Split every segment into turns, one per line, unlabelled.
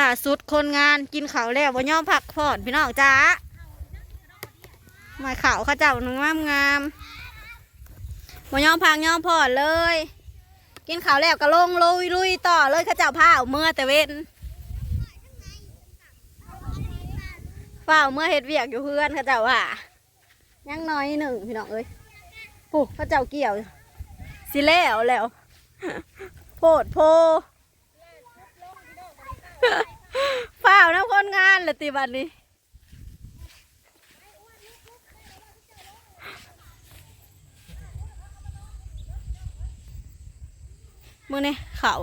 ล่าสุดคนงานกินเขาแล้วบ่ย่อมพักผ่อนพี่น้องจ้ามาข่าวข้าเจ้าหนึ่งงามงามบ่ยอมพักย่อมผ่อนเลย กินเขาแล้วก็ลงลุยลุยต่อเลยข้าเจ้าผ้าเอาเมื่อแต่เว้นฝ้าเมื่อเฮ็ดเวียกอยู่เพื่อนข้าเจ้าว่ายังน้อยหนึ่งพี่น้องเอ้ยโอ้ข้าเจ้าเกี่ยวสิแล้วแล้วโพดโพ เปล่านะคนงานเลยตีบันนี้มื่อนี่เขา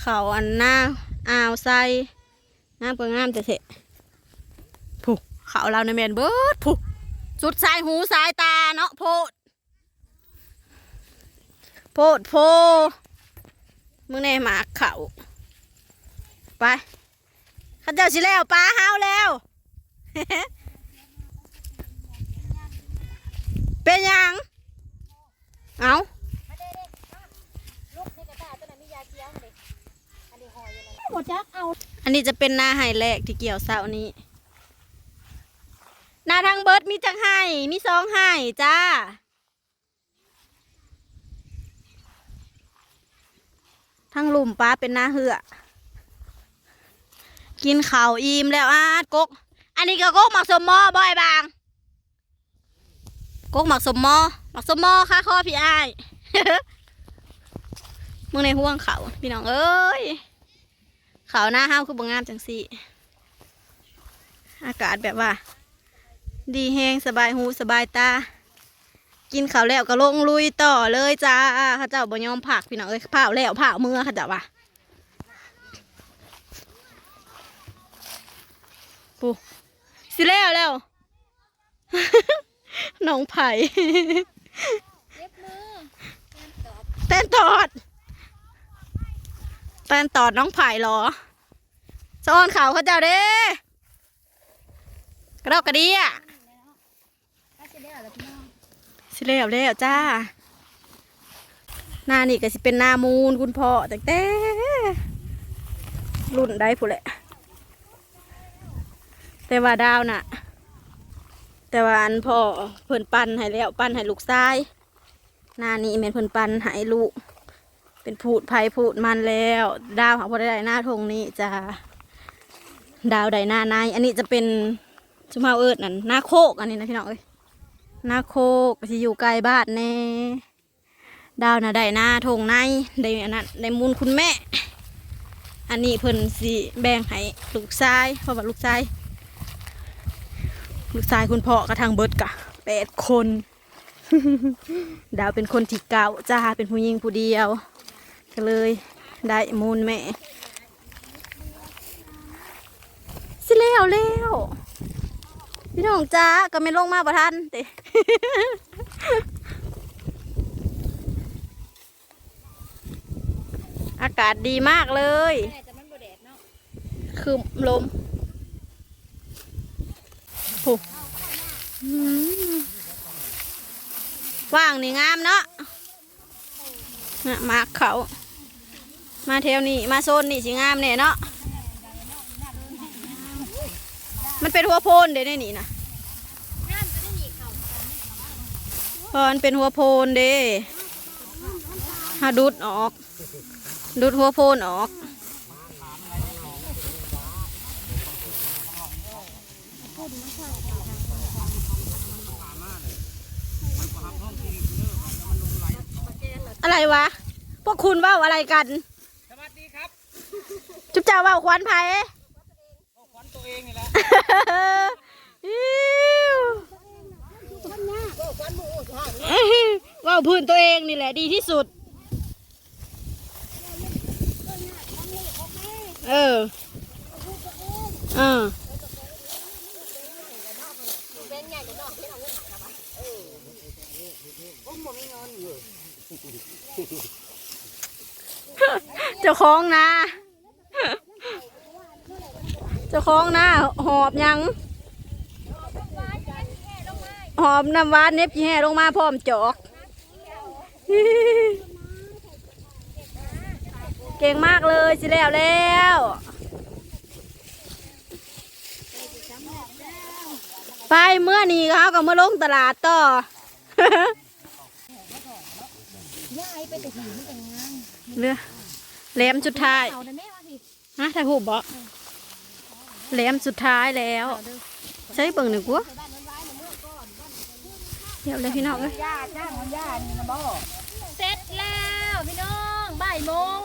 เขาอันหน้าอ่าวไซงามกว่างามแต่เถะผู้เขาเราในเมนเบิดผู้สุดสายหูสายตาเนาะโพดโพดโพมื่อนี่หมาเขา ไปข้าเจ้าสิแล้วปลาห้าวแล้ว เป็นหยังเอา
หมดจักเอา
อันนี้จะเป็นหน้าไห่แรกที่เกี่ยวเสานี้หน้าทางเบิร์ดมีจังไห่มีสองไห่จ้าทั้งหลุมปลาเป็นหน้าเหือ กินข้าวอิ่มแล้วอาดกก อันนี้ก็กกหมักสมมอบ่อยบาง กกหมักสมมอหมักสมมอค่ะข้อพี่ไอ้มึงในห่วงเขาพี่น้องเอ้ยเขาหน้าห้าวคือบงามจังสี่อากาศแบบว่า ดีแห้งสบายหูสบายตา กินข้าวแล้วก็ลงลุยต่อเลยจ้าข้าเจ้าบ่ยอมผักพี่น้องเอ้ยเผาแล้วเผาเมื่อข้าเจ้าว่า สิแล้วแล้วน้องไผ่
เย็บมือ
เต้นตอดเต้นตอดน้องไผ่เหรอซ้อนเขาเขาเจ้าเด้กระดอกกระเดีย
ถ้าจะได้อะไรพี่น้อง
สิแล้วแล้วจ้าหน้านี่ก็สิเป็นหน้ามูลคุณพ่อแต่แต่รุ่นได้ผู้นแหละ แต่ว่าดาวน่ะ แต่ว่าอันพ่อเพิ่นปั้นให้แล้วปั้นให้ลูกชายหน้านี้แม่นเพิ่นปั้นให้ลูก เป็นพูดไผ่พูดมันแล้ว ดาวหาพอได้หน้าทงนี้จ้าดาวใดหน้าในอันนี้จะเป็นชุมเฮาเอิดนั่นหน้าโคกอันนี้นะพี่น้องเอ้ยหน้าโคกก็สิอยู่ไกลบ้านแน่ดาวน่ะได้หน้าทงในได้อันนั้นได้มูลคุณแม่ อันนี้เพิ่นสิแบ่งให้ลูกชายเพราะว่าลูกชาย ลูกชายคุณพ่อกระทางเบิดกะแปดคน ดาวเป็นคนที่เก่าจ้าเป็นผู้หญิงผู้เดียว ก็เลยได้มูลแม่สิแล้วแล้วพี่น้องจ้าก็ไม่ลงมาประทันเตอากาศดีมากเลย
แม่จะมันบ่แดดเนาะ
คือลม โอ้ว่างนี่งามเนาะนะมาเขา มาแถวนี้มาโซนนี่สิงามเนี่ยเนาะ มันเป็นหัวโพนเด้ในนี่นะพราะมันเป็นหัวโพนเด้ฮาดูดออก ดูดหัวโพนออก อะไรวะ พวกคุณเว่าอะไรกัน
สวัสดีครับ
จุ๊บจ้าเว่าควันไผ่
ขวัญตัวเองนี่แหละ
อิ๊วเว่าพื้นตัวเองนี่แหละดีที่สุด เออเออ
เป็นใหญ่เดี๋ยวน้องพี่น้องเงินหายครับ
เจะคล้องนะจะคล้องนะหอบยัง หอบน้ำวานเน็บแห่ลงมาพร้อมจอก เก่งมากเลยสิแล้วแล้วไปเมื่อนี้เขาก็มาลงตลาดต่อ
ไปแต่หินแต่งงาน
เรือแหลมสุดท้าย
เอาได้แม่มาสิ
ฮะถ่ายหูปบ่แหลมสุดท้ายแล้ว ใช้เบิ่งหนึ่งกัวเดี๋ยวเลยพี่น้องเอ้ย
ย่าจ้างย่านี่นะบ่เสร็จแล้วพี่น้องบ่ายโมง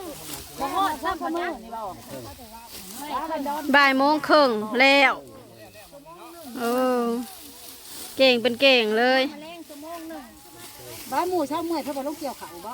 บ่ฮอดซ้ำคนนี้นี่บ่
บ่ายโมงครึ่งแล้วเออเก่งเป็นเก่งเลย
มาแรงชั่วโมงหนึง
บ้านหมู่ชาวเมื่อยเพิ่นบ่ลงเกี่ยวเขาบ่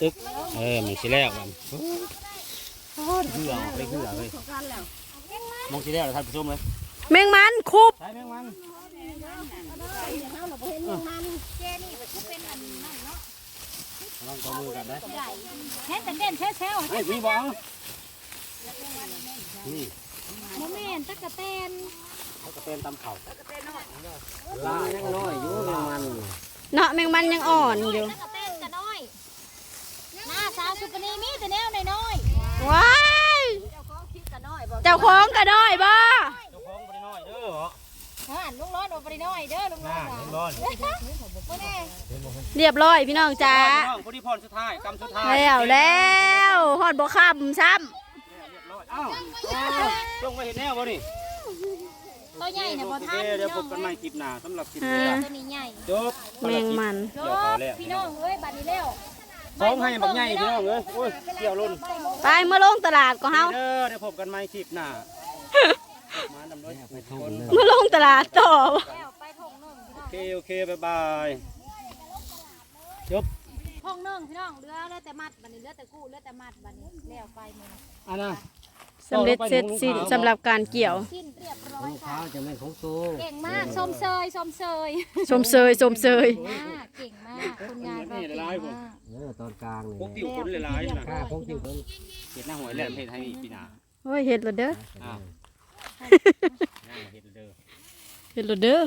ตึก เออมันสิแล้วมันเหือไปเหือเลยมองสิแล้วท่านผู้ชมเลย
แมงมันคุบ
ใช่แมงมัน
เจนี่ก็คือเป็นอันนั้นเนาะ
ลองตัวมือกันได้
ใหญ่แค่แต่เด่นแช่ๆ
เฮ้ยมีบ่นี่
บ่แม่นตักกะแตน
เขาก็เป็นตำเข่าลายังน้อยอยู่แมงมัน
เนาะแมงมันยังอ่อนอยู่
ตักกะแตนกะน้อยหน้า สาวสุปนีมีแต่แนวน้อย
ว้ายเจ้าของกระด้อยบ่
เจ้าของบ่ได้น้อยเด้อเหรอ
ๆห่านลุงร้อนบ่ได้น้อยเด้อลุงร้
น่า
อน
เห็นบ่นี่
บ่แน่
เรียบร้อยพี่น้องจ้า
พี่น้องผู้ที่พรสุดท้ายกำสุดท้าย
แล้วแล้วฮอดบ่ค่ำซ้
เรียบร้อยอ้าวจงไว้เห็นแนวบ่นี่
ตัวใหญ่น่ะบ่ทัน
โอเคเดี๋ยวพบกันใหม่คลิปหน้าสำหรับคลิปำนี้
อ่า
ตัวนี้ใหญ่
จบ
แมงมัน
จ
เกี่ยวเขา
บ
แล้ว
พี่น้องเอ้ยบัดนี้แล้ว
สองให้บักใหญ่พี่น้องเอ้ยโอ้ยเกี่ยวล้น
ไปเมื่อลงตลาดก็เฮา
เด้อเดี๋ยวพบกันใหม่คลิปหน้ามาดำด้วยทุกคน
เมื่อลงตลาดต่อ
แล้วไปทงหนึงพี่น้อง
โอเคโอเคบายบายจบ
ทงหนึงพี่น้องเหลือเหลือแต่มัดบัดนี้เหลือแต่กู้เหลือแต่มัดบัดนี้แล้วไปมื้อนี้
อันน่ะ
สำเร็จเสร็จสิ้นสำหรับการเกี่ยว
สิ้นเรียบร้อยค่ะ
เท้าจะไม่ของโต
เก่งมากชมเชยชมเชย
ชมเชยชมเชย
คนงานเราเก่งมาก
เออตอนกลางพวกติวคนหลายๆนะพวกติวคนเห็ดหน้าหวยแหลมเห็ดให้ปีหน้า
โอ้ยเฮ็ดและเด้อ
อ้าวหน้าเห็ดเด้อ
เฮ็ดและเด้อ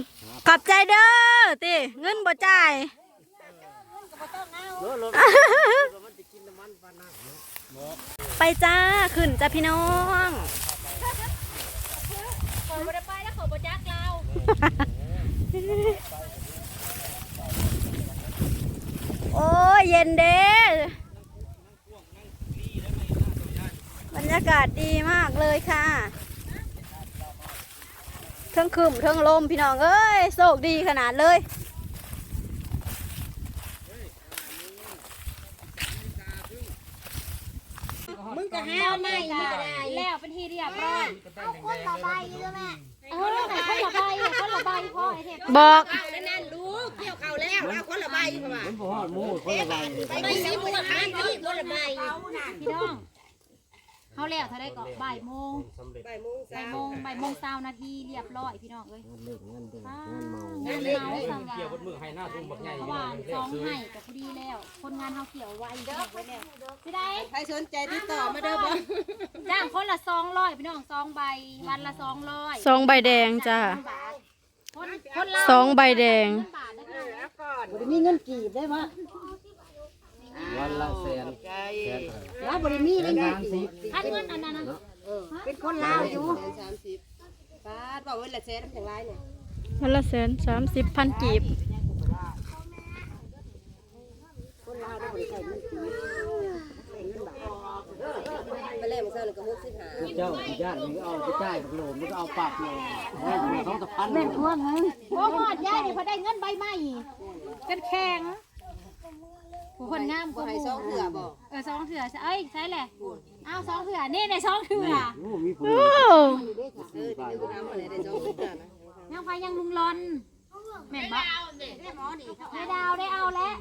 ขอบใจเด้อติเงินบ่จ่ายไปจ้าขึ้นจ้าพี่น้อง
ขอบ่ได้ไปแล้วขอบ่จักเรา
โอ้ยเย็นเด้บรรยากาศดีมากเลยค่ะเทิงคืมเทิงลมพี่น้องเอ้ยโชคดีขนาดเลย
มึงก็ห้าวไม่ก็ได้แล้วเป็นที่เรียบร้อยเอาคนละใบเลยแม่เออไหนคนละใบคนละใบพ่อไอ้เทพ
บอก
นั่นดู เกี่ยวเขาแล้วเอาคนละใบเข้ามา
มันบ่ฮอดหมูคนละใบ
ไปสีม่วงอันนี้คนละใบ
พี่น้องเขาแล้วถ้าได้ก็บ่ายโมง
ใบโมง
บ่าย
เช้า
โมงบ่ายโมงเช้านาทีเรียบร้อยพี่น้องเอ้ย
เลิกเงินเด้อ
ป้า
เงินเมา
เงินเมาสั่ง
เกี่ยวบนมือให้หน้าทุ่มบักใหญ่
เพราะว่าซองให้กับพอดีแล้ว คนงานเขาเขียวไว้พี่น้องไว้แล้วพี่ได้
ใครสนใจติดต่อมาเด้อบ่
จ้างคนละซองร้อยพี่น้องซองใบวันละซองร้อย
สองใบแดงจ้า
คนคนละ
สองใบแดง
บาทนะ คะ
บ่ได้มีเงินกีบได้บ่
วันละแสน
แล้วบ่ได้มีเงินกีบ
ถ้าเงินอันนั้นนะ
เป็นคนลาวอยู่30บาทบอกไว้ละแสนจังไรเนี่ย
วันละแสนสามสิบพันกีบ
คนลาวได้บ่ได้ใช้เงินกีบใช้เงินบาทไปแล้วมื้อเช้านี่ก็65
เจ้าญาติมึงเอาไปจ่ายบักโหลมึงก็เอาปากเลยให้มึงสองตะพันแม่น
พวกนั้น
โอ้หอดยายนี่พอได้เงินใบใหม่ เป็นแข็งผู้คนงามก
บ่
ว่าห
ให้
มู่
ซองเถื่อบ่
เออสองเถื่อเอ้ยใช่แหละอ้าวสองเถื่อนี่ในสองเถื่อ
โอ้มีผู้
โอ้
เออที่ดูทำอะไรได้ซองเถื่อนะ
ยังพายังลุงรอนแม่นบ่แม่ดาวได้เอาแล้ว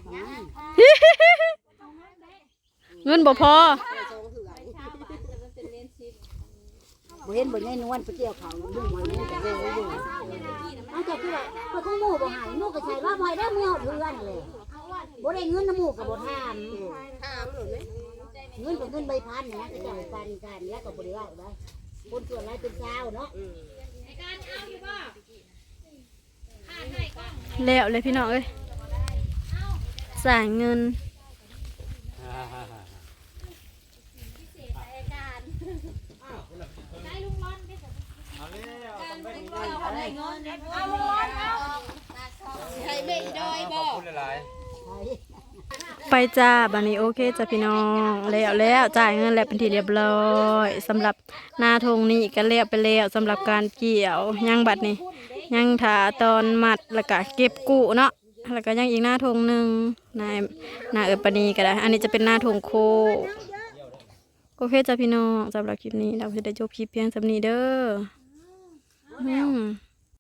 เงินบ่พอ
ได้ซองเถื่อ บ่เห็นบ่ได้นวลไปเกี่ยวเขาลุงไว้นี่ก็เลยอยู่เอาจากที่ว่าเพิ่นของหมู่บ่หายหมู่ก็ใช่ว่าบ่ได้เมื่อเพื่อนเลยบ่ได้เงินน้ำหมู่ก็บ่ถาม
ถามหนูไหม
เงินเป็นเงินใบพันนะก็จ่ายปันกันแล้วก็บ่ได้ว่าได้คนส่วนไรเป็นเจ้าเนาะ
แล้วเลยพี่น้องเอ้ยสายเงิน
ใช้เบ็ดดอยบอก
ไปจ้าบันนี้โอเคจ้ะพี่น้องแล้วแล้วจ่ายเงินแล้วเป็นที่เรียบร้อยสำหรับหน้าทงนี้ก็แล้วไปแล้วสำหรับการเกี่ยวยังบัดนี้ยังถาตอนมัดแล้วก็เก็บกู้เนาะแล้วก็ยังอีกหน้าทงหนึ่งนายนาเออปานีก็ได้ อันนี้จะเป็นหน้าทงโคโอเคจ้ะพี่น้องสำหรับคลิปนี้เราจะได้จบคลิปเพียงสำนี้เด้อ 嗯。